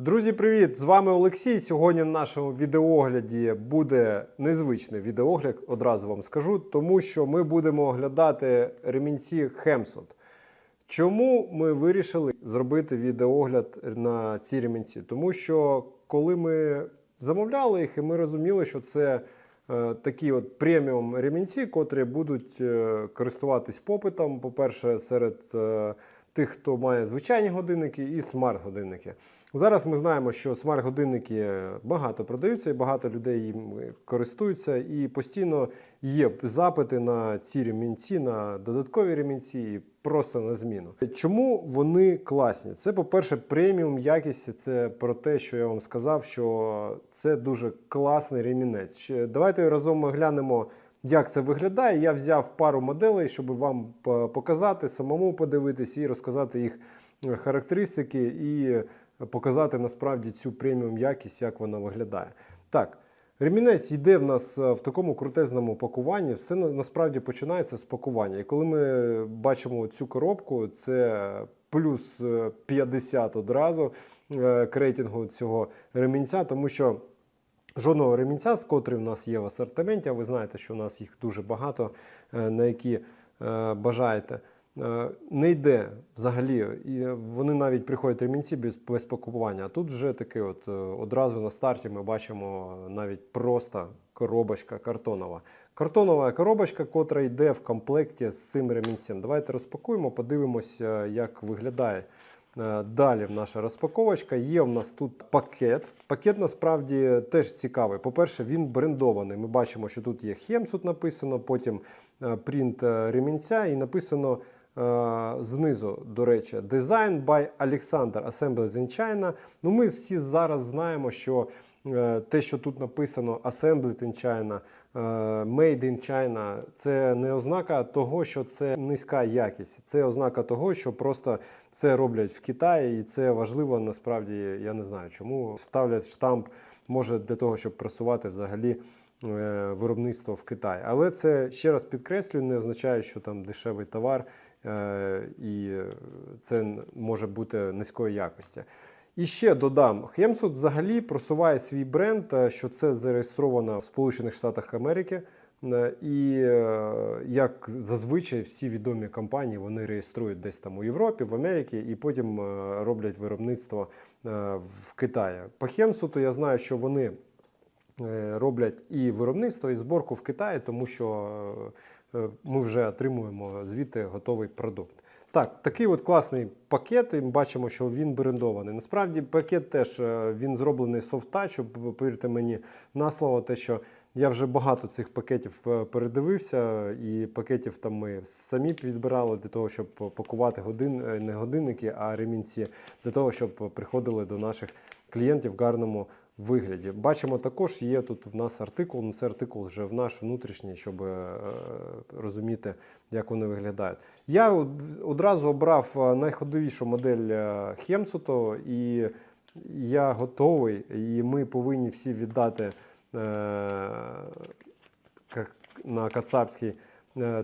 Друзі, привіт! З вами Олексій. Сьогодні на нашому відеогляді буде незвичний відеогляд, одразу вам скажу, тому що ми будемо оглядати ремінці Хемсот. Чому ми вирішили зробити відеогляд на ці ремінці? Тому що коли ми замовляли їх, і ми розуміли, що це е, такі от преміум ремінці, котрі будуть е, користуватись попитом, по-перше, серед е, тих, хто має звичайні годинники і смарт-годинники. Зараз ми знаємо, що смарт-годинники багато продаються, і багато людей їм користуються, і постійно є запити на ці ремінці, на додаткові ремінці, і просто на зміну. Чому вони класні? Це, по-перше, преміум якість. Це про те, що я вам сказав, що це дуже класний ремінець. Давайте разом ми глянемо. Як це виглядає? Я взяв пару моделей, щоб вам показати, самому подивитись і розказати їх е, характеристики і показати насправді цю преміум якість, як вона виглядає. Так, ремінець йде в нас е, в такому крутезному пакуванні. Все насправді починається з пакування. І коли ми бачимо цю коробку, це плюс е, 50 одразу е, к рейтингу цього ремінця, тому що. Жодного ремінця, з котрий в нас є в асортименті, а ви знаєте, що у нас їх дуже багато, е, на які е, бажаєте. Е, Не йде взагалі, і вони навіть приходять ремінці без, без пакування. А тут вже таки, от е, одразу на старті ми бачимо навіть просто коробочка картонова. Картонова коробочка, котра йде в комплекті з цим ремінцем. Давайте розпакуємо, подивимося, як виглядає. Е, Далі наша розпаковочка. Є в нас тут пакет. Пакет насправді теж цікавий. По-перше, він брендований. Ми бачимо, що тут є Хемсут написано, потім е, принт е, ремінця і написано е, знизу, до речі, Design by Alexander Assembled in China. Ну, ми всі зараз знаємо, що е, те, що тут написано Assembled in China, е, Made in China, це не ознака того, що це низька якість. Це ознака того, що просто це роблять в Китаї, і це важливо насправді. Я не знаю, чому ставлять штамп, може для того, щоб просувати взагалі е, виробництво в Китаї. Але це ще раз підкреслюю, не означає, що там дешевий товар е, і це може бути низької якості. І ще додам, Хемсут взагалі просуває свій бренд, е, що це зареєстровано в Сполучених Штатах Америки. Е, І е, як зазвичай всі відомі компанії вони реєструють десь там у Європі, в Америці, і потім е, роблять виробництво е, в Китаї. По Хемсуту я знаю, що вони е, роблять і виробництво, і зборку в Китаї, тому що е, е, ми вже отримуємо звідти готовий продукт. Так, такий от класний пакет, і ми бачимо, що він брендований. Насправді пакет теж е, він зроблений софт-тач, повірте мені на слово, те, що я вже багато цих пакетів е, передивився, і пакетів там ми самі підбирали для того, щоб пакувати годин, е, не годинники, а ремінці, для того, щоб приходили до наших клієнтів в гарному вигляді. Бачимо, також є тут в нас артикул, ну це артикул вже в наш внутрішній, щоб е, розуміти, як вони виглядають. Я одразу обрав е, найходовішу модель е, Хемсуто, і я готовий, і ми повинні всі віддати на Кацапський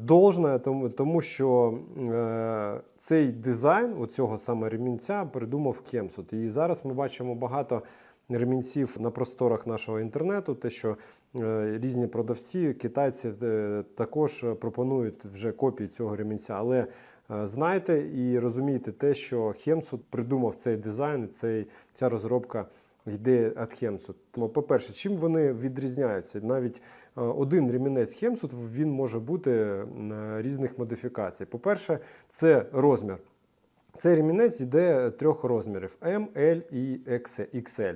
должне, тому, тому що е, цей дизайн у цього саме ремінця придумав Кемсут. І зараз ми бачимо багато ремінців на просторах нашого інтернету, те, що е, різні продавці, китайці е, також пропонують вже копії цього ремінця. Але е, знайте і розумійте те, що Хемсут придумав цей дизайн, цей, ця розробка йде від. Тому, по-перше, чим вони відрізняються? Навіть один ремінець Хемсут він може бути різних модифікацій. По-перше, це розмір. Цей ремінець йде трьох розмірів: M, L і XL.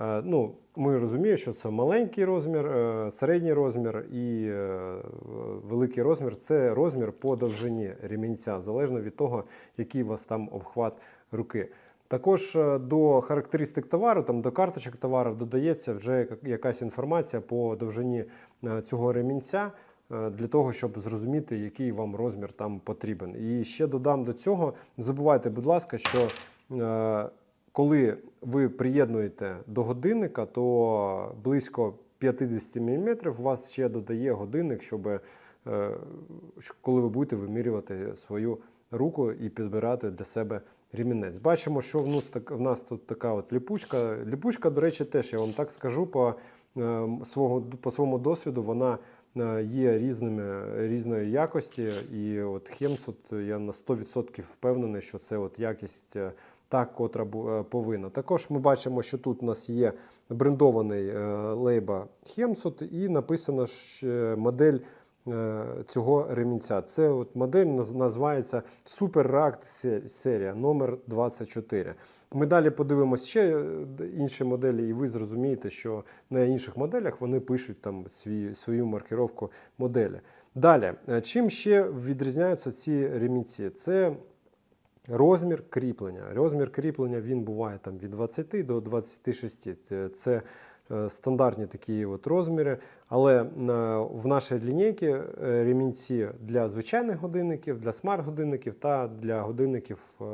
Е, Ну, ми розуміємо, що це маленький розмір, е, середній розмір і е, великий розмір це розмір по довжині ремінця, залежно від того, який у вас там обхват руки. Також до характеристик товару, там до карточок товару додається вже якась інформація по довжині цього ремінця для того, щоб зрозуміти, який вам розмір там потрібен. І ще додам до цього: не забувайте, будь ласка, що коли ви приєднуєте до годинника, то близько 50 мм у вас ще додає годинник, щоб е, коли ви будете вимірювати свою руку і підбирати для себе ремінець. Бачимо, що в нас, тут така от ліпучка. Ліпучка, до речі, теж я вам так скажу, по, е, свого, по своєму досвіду вона е, є різними, різної якості. І от Хемсут, я на 100% впевнений, що це от якість та, котра е, повинна. Також ми бачимо, що тут у нас є брендований е, лейба Хемсут і написано що е, модель цього ремінця. Це от модель називається Super React серія номер 24. Ми далі подивимося ще інші моделі, і ви зрозумієте, що на інших моделях вони пишуть там свій, свою маркировку моделі. Далі, чим ще відрізняються ці ремінці? Це Розмір кріплення. Розмір кріплення він буває там від 20 до 26. Це- е, стандартні такі от розміри. Але е, в нашій лінійці е, ремінці для звичайних годинників, для смарт-годинників та для годинників е,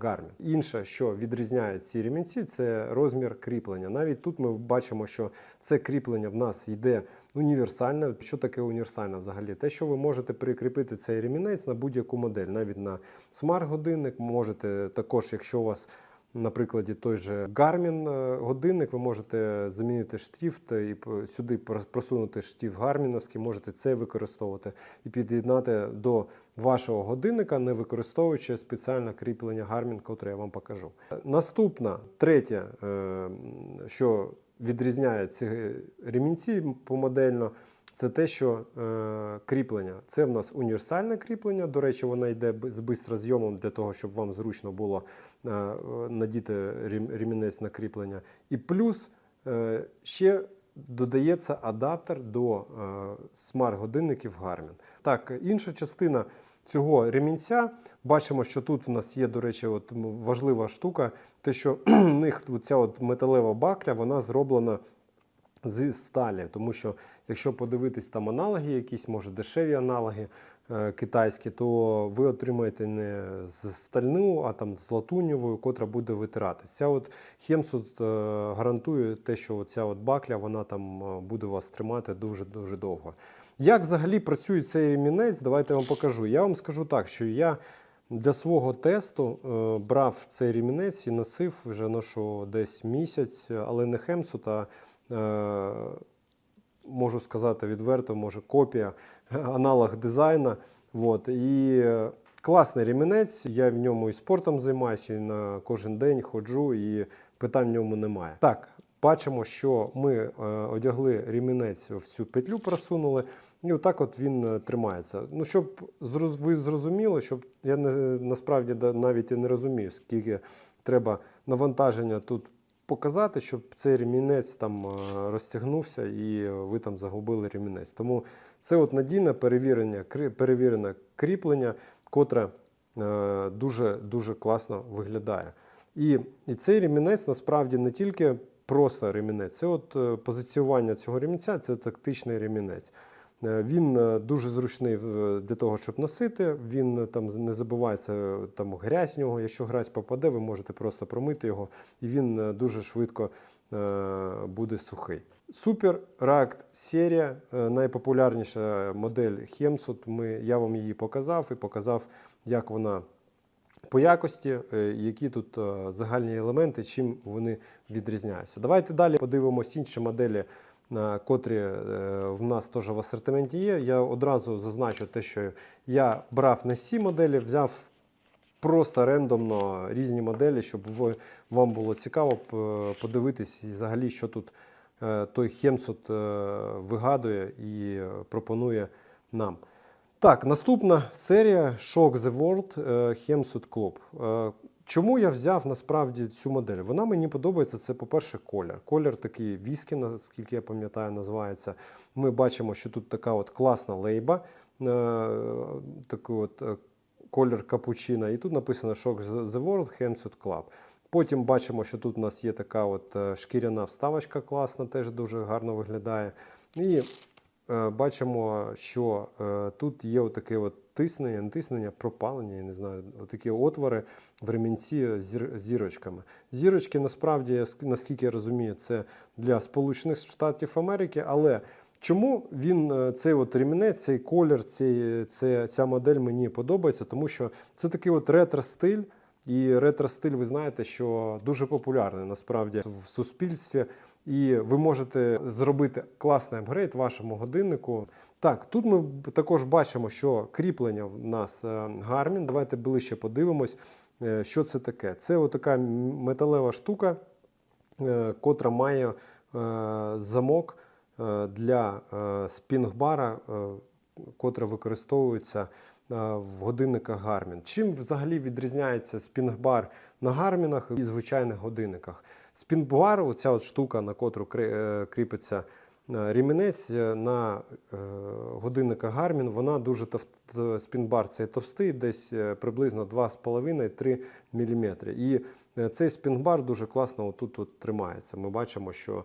Garmin. Інше, що відрізняє ці ремінці, це розмір кріплення. Навіть тут ми бачимо, що це кріплення в нас йде універсальне. Що таке універсальне взагалі? Те, що ви можете прикріпити цей ремінець на будь-яку модель, навіть на смарт-годинник. Можете також, якщо у вас на прикладі той же Garmin е, годинник, ви можете замінити штифт і сюди просунути штифт гарміновський, можете це використовувати і під'єднати до вашого годинника, не використовуючи спеціальне кріплення Garmin, котре я вам покажу. Наступна, третє, е, що відрізняє ці ремінці помодельно, це те, що е, кріплення. Це в нас універсальне кріплення. До речі, воно йде з бистрозйомом для того, щоб вам зручно було е, надіти рем- ремінець на кріплення. І плюс е, ще додається адаптер до е, смарт-годинників Garmin. Так, інша частина цього ремінця. Бачимо, що тут в нас є, до речі, от важлива штука, те, що в них ця от металева бакля, вона зроблена з сталі. Тому що, якщо подивитись там аналоги, якісь, може дешеві аналоги е, китайські, то ви отримаєте не з стальну, а там з латуньовою, котра буде витиратись. Ця от Хемсут е, гарантує те, що ця от бакля вона там е, буде вас тримати дуже-дуже довго. Як взагалі працює цей ремінець, давайте я вам покажу. Я вам скажу так, що я для свого тесту е, брав цей ремінець і носив вже ношу десь місяць, але не Хемсут, а е, можу сказати відверто, може копія, аналог дизайна. Вот. І е, класний ремінець, я в ньому і спортом займаюся, і на кожен день ходжу, і питань в ньому немає. Так, бачимо, що ми одягли ремінець в цю петлю, просунули, і отак от він е, тримається. Ну, щоб ви зрозуміли, щоб я не, насправді навіть і не розумію, скільки треба навантаження тут показати, щоб цей ремінець там е, розтягнувся і ви там загубили ремінець. Тому це от надійне перевірення, перевірене кріплення, котре е, дуже дуже класно виглядає. І, і цей ремінець насправді не тільки просто ремінець, це от е, позиціювання цього ремінця, це тактичний ремінець. Е, Він е, дуже зручний для того, щоб носити. Він е, там не забувається там грязь нього. Якщо грязь попаде, ви можете просто промити його, і він дуже швидко буде сухий. Супер React серія, найпопулярніша модель Hemsut. Ми, я вам її показав і показав, як вона по якості, які тут загальні елементи, чим вони відрізняються. Давайте далі подивимось інші моделі, котрі е, в нас теж в асортименті є. Я одразу зазначу те, що я брав не всі моделі, взяв просто рендомно різні моделі, щоб вам було цікаво подивитись взагалі, що тут е, той Хемсут е, вигадує і пропонує нам. Так, наступна серія Shock the World Hemsut Club. Чому я взяв насправді цю модель? Вона мені подобається. Це, по-перше, колір. Колір такий віскі, наскільки я пам'ятаю, називається. Ми бачимо, що тут така от класна лейба, е, такий от е, колір капучино. І тут написано Shock the World Hemsut Club. Потім бачимо, що тут у нас є така от е, шкіряна вставочка класна, теж дуже гарно виглядає. І бачимо, що е, тут є отаке от тиснення, не тиснення, пропалення, я не знаю, такі отвори в ремінці з зір- зірочками. Зірочки насправді, наскільки я розумію, це для Сполучених Штатів Америки, але Чому він е, цей от ремінець, цей колір, цей, це, ця модель мені подобається, тому що це такий от ретро-стиль, І ретро-стиль, ви знаєте, що дуже популярний насправді в суспільстві. І ви можете зробити класний апгрейд вашому годиннику. Так, тут ми також бачимо, що кріплення в нас е, Garmin. Давайте ближче подивимось, е, що це таке. Це отака металева штука, е, котра має замок для спінгбара, котра використовується в годинниках Garmin. Чим взагалі відрізняється спінгбар на гармінах і звичайних годинниках? Спінгбар, оця от штука, на котру е, кріпиться е, ремінець е, на годинниках Garmin, вона дуже тов... т- спінбар цей товстий, десь приблизно 2,5-3 мм. І цей спінгбар дуже класно отут от тримається. Ми бачимо, що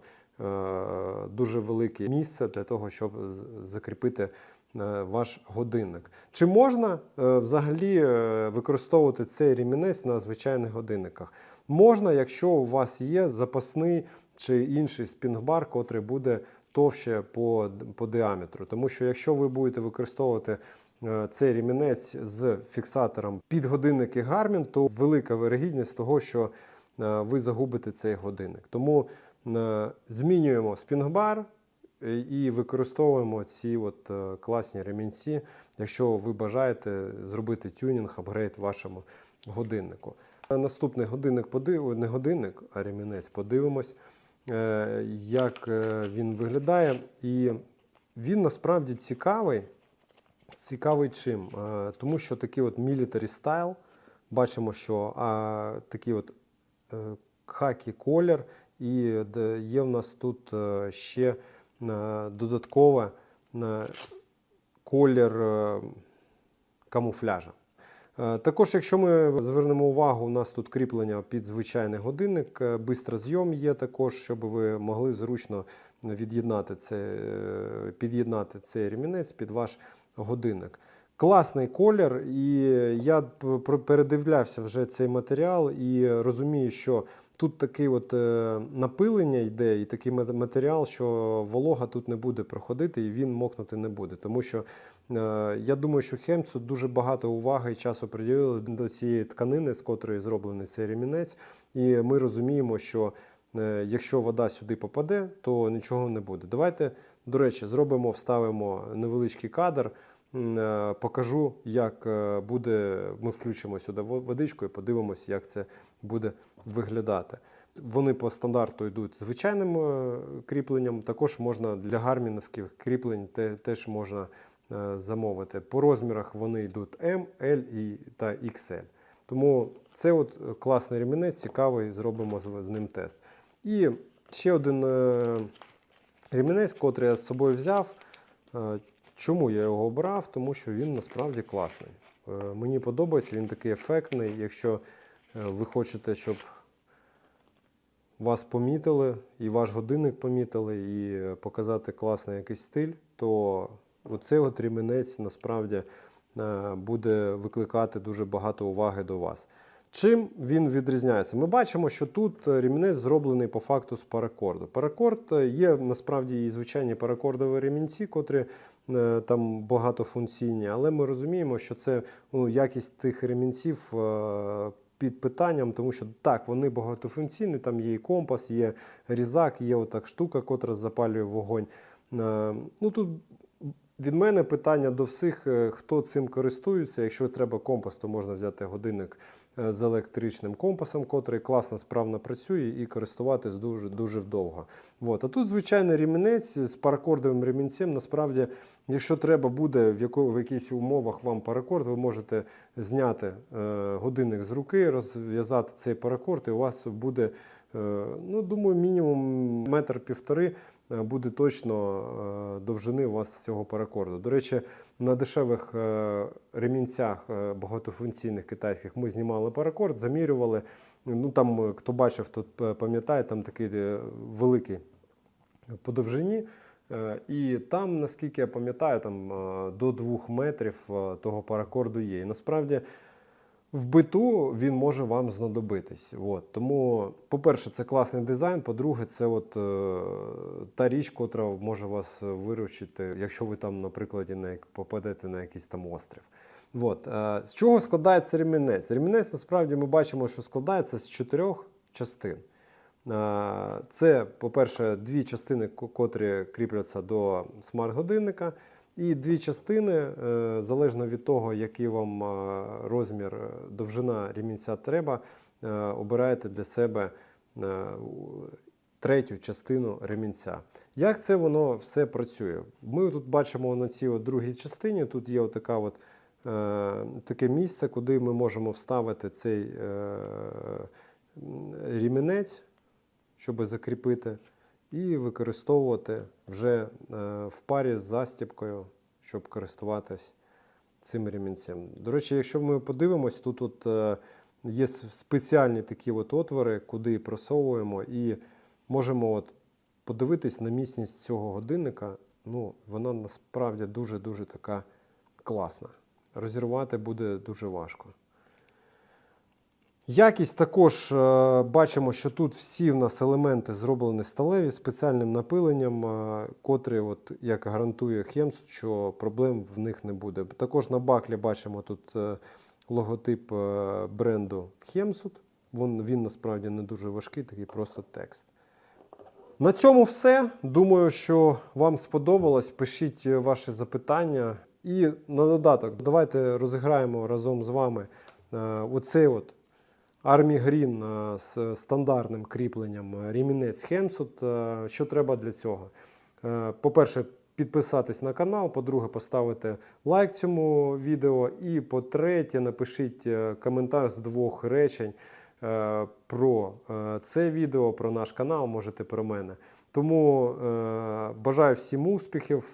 дуже велике місце для того, щоб закріпити ваш годинник. Чи можна взагалі використовувати цей ремінець на звичайних годинниках? Можна, якщо у вас є запасний чи інший спінгбар, котрий буде товще по, по діаметру. Тому що якщо ви будете використовувати е, цей ремінець з фіксатором під годинники Garmin, то велика вирогідність того, що е, ви загубите цей годинник. Тому е, змінюємо спінгбар і використовуємо ці от класні ремінці, якщо ви бажаєте зробити тюнінг, апгрейд вашому годиннику. Е, Наступний годинник подив... не годинник, а ремінець подивимось, е, як е, він виглядає. І він насправді цікавий. Цікавий чим? Тому що такий от military style, бачимо, що а, такий от хакі колір, і є в нас тут ще додаткове е, колір камуфляжа. Е, Також, якщо ми звернемо увагу, у нас тут кріплення під звичайний годинник, е, бистрозйом є також, щоб ви могли зручно від'єднати це, е, під'єднати цей ремінець під ваш годинник. Класний колір, і я передивлявся вже цей матеріал і розумію, що тут таке от е, напилення йде, і такий матеріал, що волога тут не буде проходити і він мокнути не буде. Тому що е, я думаю, що Хемцу дуже багато уваги і часу приділили до цієї тканини, з котрої зроблений цей ремінець. І ми розуміємо, що е, якщо вода сюди попаде, то нічого не буде. Давайте, до речі, зробимо, вставимо невеличкий кадр. Покажу, як буде. Ми включимо сюди водичку і подивимося, як це буде виглядати. Вони по стандарту йдуть звичайним е, кріпленням. Також можна для гарміновських кріплень теж можна е, замовити. По розмірах вони йдуть M, L та XL. Тому це от класний ремінець, цікавий, зробимо з, ним тест. І ще один е, ремінець, котрий я з собою взяв. Чому я його обрав? Тому що він насправді класний. Мені подобається, він такий ефектний. Якщо ви хочете, щоб вас помітили, і ваш годинник помітили, і е, показати класний якийсь стиль, то оцей от ремінець насправді е, буде викликати дуже багато уваги до вас. Чим він відрізняється? Ми бачимо, що тут е, ремінець зроблений по факту з паракорду. Паракорд е, є насправді і звичайні паракордові ремінці, котрі е, там багатофункційні, але ми розуміємо, що це ну, якість тих ремінців е, під питанням, тому що так, вони багатофункційні, там є і компас, є різак, є отак штука, котра запалює вогонь. Е, Ну тут від мене питання до всіх, е, хто цим користується. Якщо треба компас, то можна взяти годинник з електричним компасом, котрий класно справно працює і користуватись дуже дуже вдовго. От. А тут звичайний ремінець з паракордовим ремінцем. Насправді, якщо треба буде в, яко, в якихось умовах вам паракорд, ви можете зняти е, годинник з руки, розв'язати цей паракорд, і у вас буде, е, ну думаю, мінімум метр півтори е, буде точно е, довжини у вас цього паракорду. До речі, на дешевих е, ремінцях е, багатофункційних китайських ми знімали паракорд, замірювали. Ну там, е, хто бачив, тут е, пам'ятає, там такий е, великий по довжині. Е, І там, наскільки я пам'ятаю, там е, до 2 метрів е, того паракорду є. І насправді в биту він може вам знадобитись. От. Тому, по-перше, це класний дизайн. По-друге, це от, е, та річ, котра може вас виручити, якщо ви там, наприклад, на, попадете на якийсь там острів. От. е, З чого складається ремінець? Ремінець насправді ми бачимо, що складається з чотирьох частин. Е, Це, по-перше, дві частини, котрі кріпляться до смарт-годинника, і дві частини, е, залежно від того, який вам е, розмір, е, довжина ремінця треба, обираєте для себе третю частину ремінця. Як це воно все працює? Ми тут бачимо на цій другій частині, тут є отака от, таке місце, куди ми можемо вставити цей ремінець, щоб закріпити, і використовувати вже е, в парі з застібкою, щоб користуватись цим ремінцем. До речі, якщо ми подивимось, тут от, е, є спеціальні такі от отвори, куди просовуємо, і можемо от подивитись на міцність цього годинника. Ну, вона насправді дуже-дуже така класна. Розірвати буде дуже важко. Якість також е, бачимо, що тут всі в нас елементи зроблені сталеві спеціальним напиленням, е, котрі, от, як гарантує Хемс, що проблем в них не буде. Також на баклі бачимо тут е, логотип бренду Хемсут. Він, він насправді не дуже важкий, такий просто текст. На цьому все. Думаю, що вам сподобалось. Пишіть ваші запитання. І на додаток, давайте розіграємо разом з вами оцей от Армі Грін е, з стандартним кріпленням е, ремінець Хемсут. Е, Що треба для цього? По-перше, підписатись на канал, по-друге, поставити лайк цьому відео. І по-третє, напишіть коментар з двох речень про це відео, про наш канал, можете про мене. Тому бажаю всім успіхів.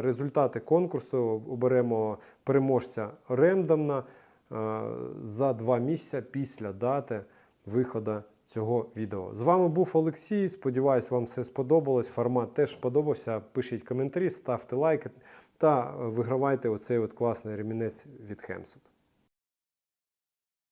Результати конкурсу оберемо переможця рендомно за два місяці після дати виходу цього відео. З вами був Олексій. Сподіваюсь, вам все сподобалось. Формат теж сподобався. Пишіть коментарі, ставте лайки та е, вигравайте оцей от класний ремінець від Хемсут.